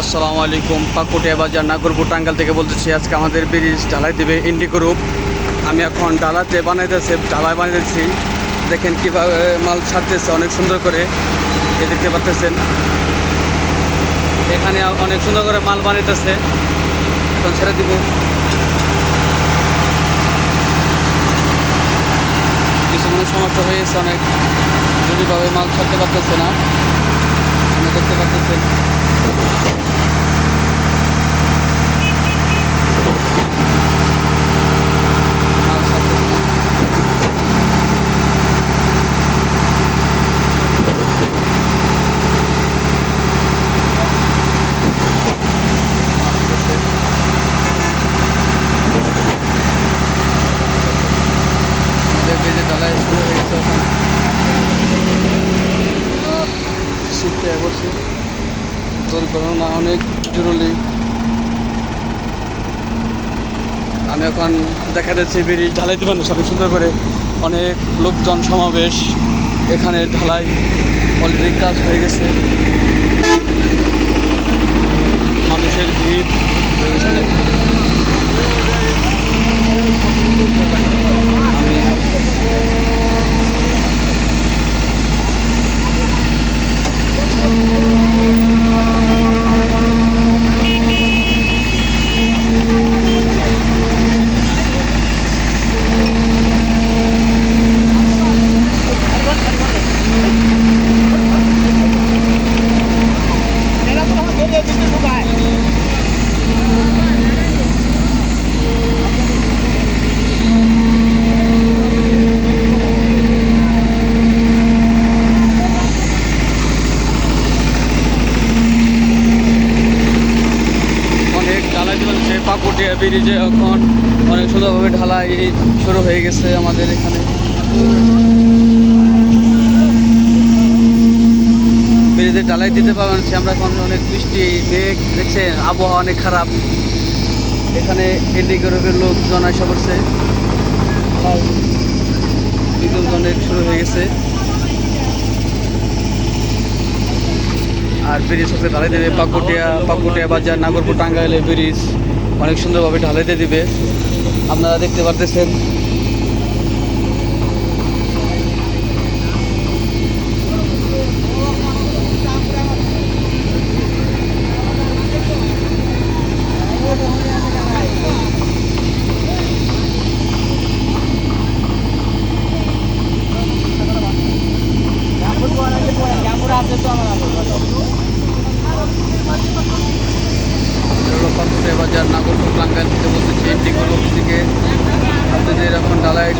আসসালামু আলাইকুম, পাকুটিয়া বাজার, নাগরপুর টাঙ্গাল থেকে বলতেছি, আজকে আমাদের ব্রিজ ঢালাই দেবে ইন্ডি গ্রুপ আমি এখন ডালাতে বানাইতেছে, ঢালাই বানাইতেছি। দেখেন কীভাবে মাল ছাড়তেছে, অনেক সুন্দর করে। এ দেখতে পাচ্তেছেন এখানে অনেক সুন্দর করে মাল বানাইতেছে। এখন ছেড়ে দিব। কিছু মানে সমস্যা হয়েছে অনেক। জরুরিভাবে মাল ছাড়তে পারতেছে না আপনি দেখতে পাচ্ছেন মাল ছাড়তেছে না। আমাদের বেজে ডালায় শুরু হয়ে গেছে এখন শিখতে বসে পরিকল্পনা অনেক জরুরি। আমি এখন দেখা যাচ্ছে ব্রিজ ঢালাই দিবেন, সবাই সুন্দর করে। অনেক লোকজন সমাবেশ। এখানে ঢালাই অলরেডি কাজ হয়ে গেছে। ব্রিজে এখন অনেক সুন্দরভাবে ঢালাই শুরু হয়ে গেছে আমাদের এখানে। ব্রিজে ঢালাই দিতে পারবেন আমরা এখন অনেক বৃষ্টি, মেঘ, দেখছেন, আবহাওয়া অনেক খারাপ। এখানে ইন্ডিগোরবের লোকজন আসা বিদ্যুৎ অনেক শুরু হয়ে গেছে। আর ব্রিজ হচ্ছে ঢালাই দেবে পাকুটিয়া পাকুটিয়া বাজার, নাগরপুর টাঙ্গাইলে ব্রিজ। অনেক সুন্দরভাবে ঢালাই দিয়ে দিবে। আপনারা দেখতে পারতেছেন এদিক ওদিক থেকে এখন ডালায়